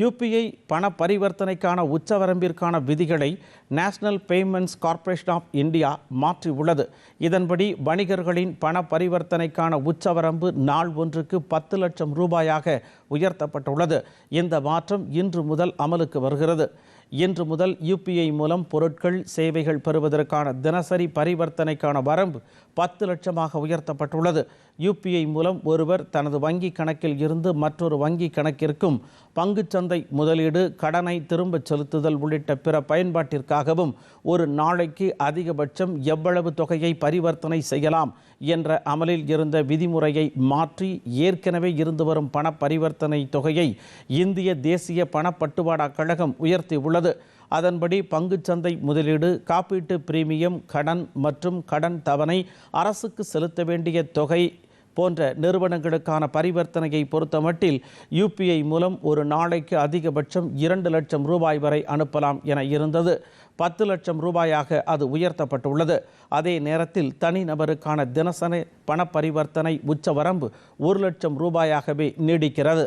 UPI பண பரிவர்த்தனைக்கான உச்சவரம்பிற்கான விதிகளை National Payments Corporation of India மாற்றியுள்ளது. இதன்படி வணிகர்களின் பண பரிவர்த்தனைக்கான உச்சவரம்பு நாள் ஒன்றுக்கு பத்து லட்சம் ரூபாயாக உயர்த்தப்பட்டுள்ளது. இந்த மாற்றம் இன்று முதல் அமலுக்கு வருகிறது. இன்று முதல் யுபிஐ மூலம் பொருட்கள் சேவைகள் பெறுவதற்கான தினசரி பரிவர்த்தனைக்கான வரம்பு பத்து லட்சமாக உயர்த்தப்பட்டுள்ளது. யுபிஐ மூலம் ஒருவர் தனது வங்கி கணக்கில் இருந்து மற்றொரு வங்கி கணக்கிற்கும் பங்குச்சந்தை முதலீடு கடனை திரும்பச் செலுத்துதல் உள்ளிட்ட பிற பயன்பாட்டிற்காகவும் ஒரு நாளைக்கு அதிகபட்சம் எவ்வளவு தொகையை பரிவர்த்தனை செய்யலாம் என்ற அமலில் இருந்த விதிமுறையை மாற்றி ஏற்கனவே இருந்து வரும் பண பரிவர்த்தனை தொகையை இந்திய தேசிய பணப்பட்டுவாடா கழகம் உயர்த்தியுள்ளது அதன்படி பங்குச்சந்தை முதலீடு காப்பீட்டு பிரீமியம் கடன் மற்றும் கடன் தவணை அரசுக்கு செலுத்த வேண்டிய தொகை போன்ற நிறுவனங்களுக்கான பரிவர்த்தனையை பொறுத்தமட்டில் யுபிஐ மூலம் ஒரு நாளைக்கு அதிகபட்சம் இரண்டு லட்சம் ரூபாய் வரை அனுப்பலாம் என இருந்தது. பத்து லட்சம் ரூபாயாக அது உயர்த்தப்பட்டுள்ளது. அதே நேரத்தில் தனிநபருக்கான தினசரி பண பரிவர்த்தனை உச்சவரம்பு ஒரு லட்சம் ரூபாயாகவே நீடிக்கிறது.